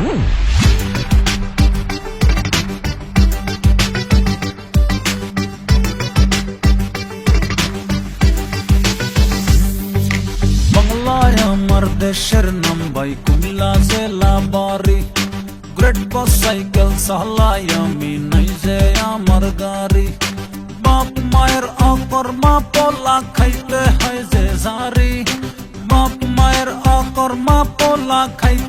Mm. আমার দেশের নাম ভাই কুমিল্লা জেলা বাড়ি। গ্রেট বাস সাইকেল চালাই আমি, নাই যে আমার গাড়ি। বাপ মায়ের অকর্মা পোলা খাইতে হয় যে জারি বাপ মায়ের অকর্মা পোলা খাইতে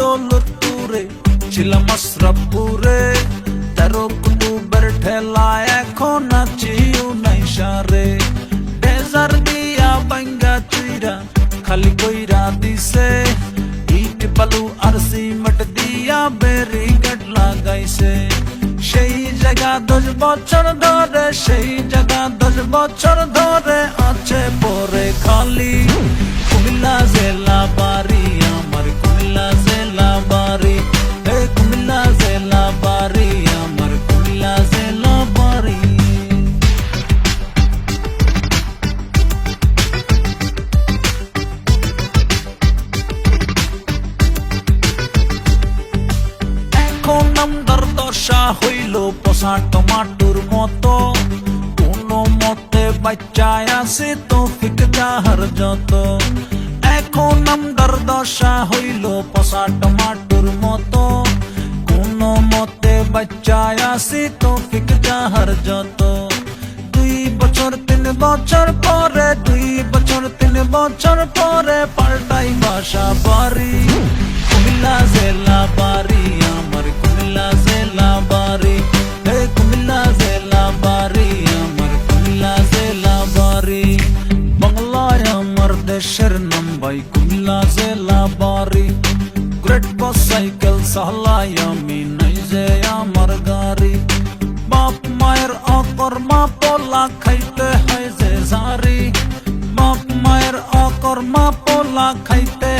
দৌলতপুরে ছিলাম আশরাফপুরে তেরো কুতুবের ঠেলা এখন আছি উনাইশারে ডেজার দিয়া বাঙ্গা চুইরা খালি কইরা দিছে ইট বালু আর সিমেন্ট দিয়া বেরিগেট লাগাইছে সেই জায়গা দশ বছর ধরে সেই জায়গা দশ বছর ধরে দশা হইল পচা টমাটোর মতো। কোনো মতে বাচ্চায় আছে তো ফিক যাহার যত। এখন আমদার দশা হইল পচা টমাটোর মতো। কোনো মতে বাচ্চায় আছে তো ফিক যাহার যত। দুই বছর তিন বছর পরে, দুই বছর তিন বছর পরে পাল্টাই বাসা বাড়ি। কুমিল্লা জেলা বাড়ি। দেশের নাম ভাই জেলা বাড়ি। গ্রেট বস সাইকেল চালাই আমি নাই যে আমার গাড়ি। বাপ মায়ের অকর্মা পোলা খাইতে হয় যে জারি বাপ মায়ের অকর্মা পোলা খাইতে